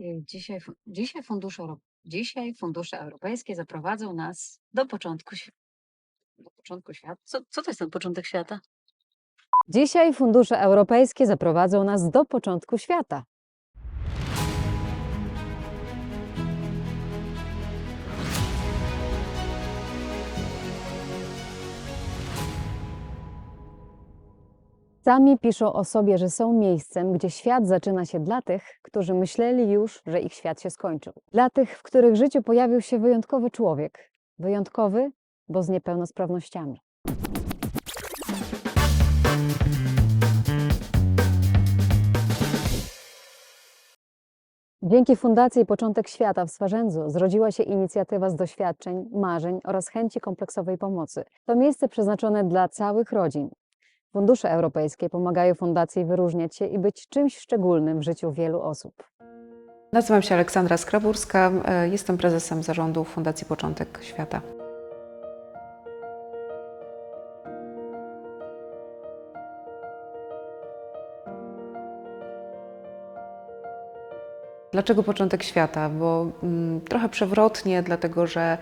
Y, Dzisiaj, dzisiaj, fundusze, dzisiaj fundusze europejskie zaprowadzą nas do początku, do początku świata. Co, co to jest ten początek świata? Dzisiaj fundusze europejskie zaprowadzą nas do początku świata. Sami piszą o sobie, że są miejscem, gdzie świat zaczyna się dla tych, którzy myśleli już, że ich świat się skończył. Dla tych, w których życiu pojawił się wyjątkowy człowiek. Wyjątkowy, bo z niepełnosprawnościami. Dzięki Fundacji Początek Świata w Swarzędzu zrodziła się inicjatywa z doświadczeń, marzeń oraz chęci kompleksowej pomocy. To miejsce przeznaczone dla całych rodzin. Fundusze europejskie pomagają fundacji wyróżniać się i być czymś szczególnym w życiu wielu osób. Nazywam się Aleksandra Skraburska, e, jestem prezesem zarządu Fundacji Początek Świata. Dlaczego początek świata? Bo mm, trochę przewrotnie, dlatego że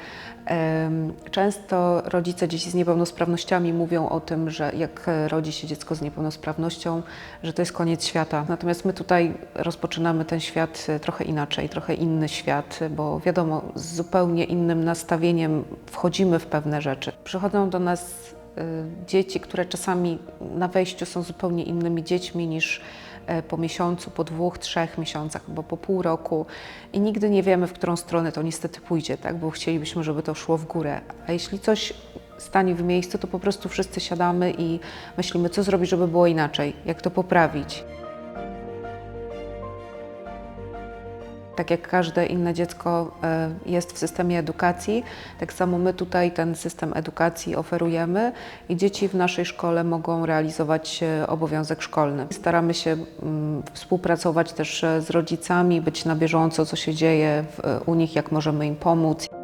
często rodzice dzieci z niepełnosprawnościami mówią o tym, że jak rodzi się dziecko z niepełnosprawnością, że to jest koniec świata. Natomiast my tutaj rozpoczynamy ten świat e, trochę inaczej, trochę inny świat, bo wiadomo, z zupełnie innym nastawieniem wchodzimy w pewne rzeczy. Przychodzą do nas e, dzieci, które czasami na wejściu są zupełnie innymi dziećmi niż po miesiącu, po dwóch, trzech miesiącach, bo po pół roku i nigdy nie wiemy, w którą stronę to niestety pójdzie, tak? bo chcielibyśmy, żeby to szło w górę. A jeśli coś stanie w miejscu, to po prostu wszyscy siadamy i myślimy, co zrobić, żeby było inaczej, jak to poprawić. Tak jak każde inne dziecko e, jest w systemie edukacji, tak samo my tutaj ten system edukacji oferujemy i dzieci w naszej szkole mogą realizować e, obowiązek szkolny. Staramy się mm, współpracować też e, z rodzicami, być na bieżąco, co się dzieje u nich, jak możemy im pomóc.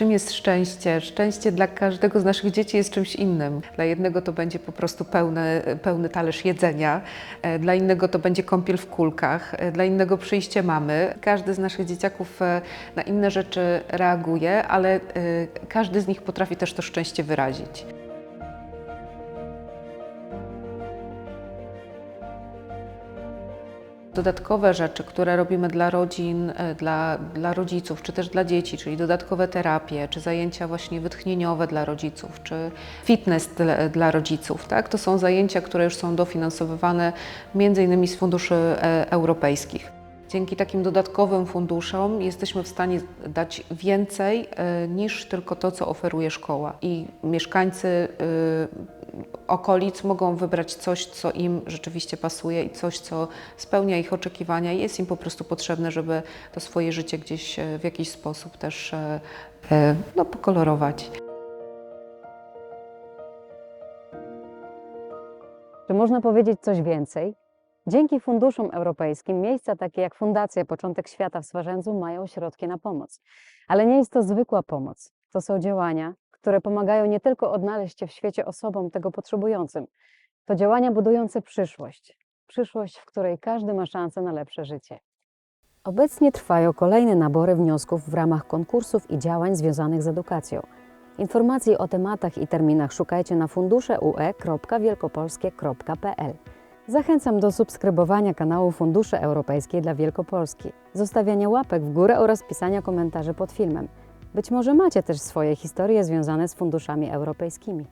Czym jest szczęście? Szczęście dla każdego z naszych dzieci jest czymś innym. Dla jednego to będzie po prostu pełny, pełny talerz jedzenia, e, dla innego to będzie kąpiel w kulkach, e, dla innego przyjście mamy. Każdy z naszych dzieciaków e, na inne rzeczy reaguje, ale każdy z nich potrafi też to szczęście wyrazić. Dodatkowe rzeczy, które robimy dla rodzin, e, dla, dla rodziców, czy też dla dzieci, czyli dodatkowe terapie, czy zajęcia właśnie wytchnieniowe dla rodziców, czy fitness dla, dla rodziców, tak? To są zajęcia, które już są dofinansowywane między innymi z funduszy e, europejskich. Dzięki takim dodatkowym funduszom jesteśmy w stanie dać więcej e, niż tylko to, co oferuje szkoła. I mieszkańcy e, okolic mogą wybrać coś, co im rzeczywiście pasuje i coś, co spełnia ich oczekiwania i jest im po prostu potrzebne, żeby to swoje życie gdzieś e, w jakiś sposób też e, e, no, pokolorować. Czy można powiedzieć coś więcej? Dzięki funduszom europejskim miejsca takie jak Fundacja Początek Świata w Swarzędzu mają środki na pomoc. Ale nie jest to zwykła pomoc. To są działania, które pomagają nie tylko odnaleźć się w świecie osobom tego potrzebującym. To działania budujące przyszłość. Przyszłość, w której każdy ma szansę na lepsze życie. Obecnie trwają kolejne nabory wniosków w ramach konkursów i działań związanych z edukacją. Informacji o tematach i terminach szukajcie na funduszeue.wielkopolskie.pl. Zachęcam do subskrybowania kanału Fundusze Europejskie dla Wielkopolski, zostawiania łapek w górę oraz pisania komentarzy pod filmem. Być może macie też swoje historie związane z funduszami europejskimi.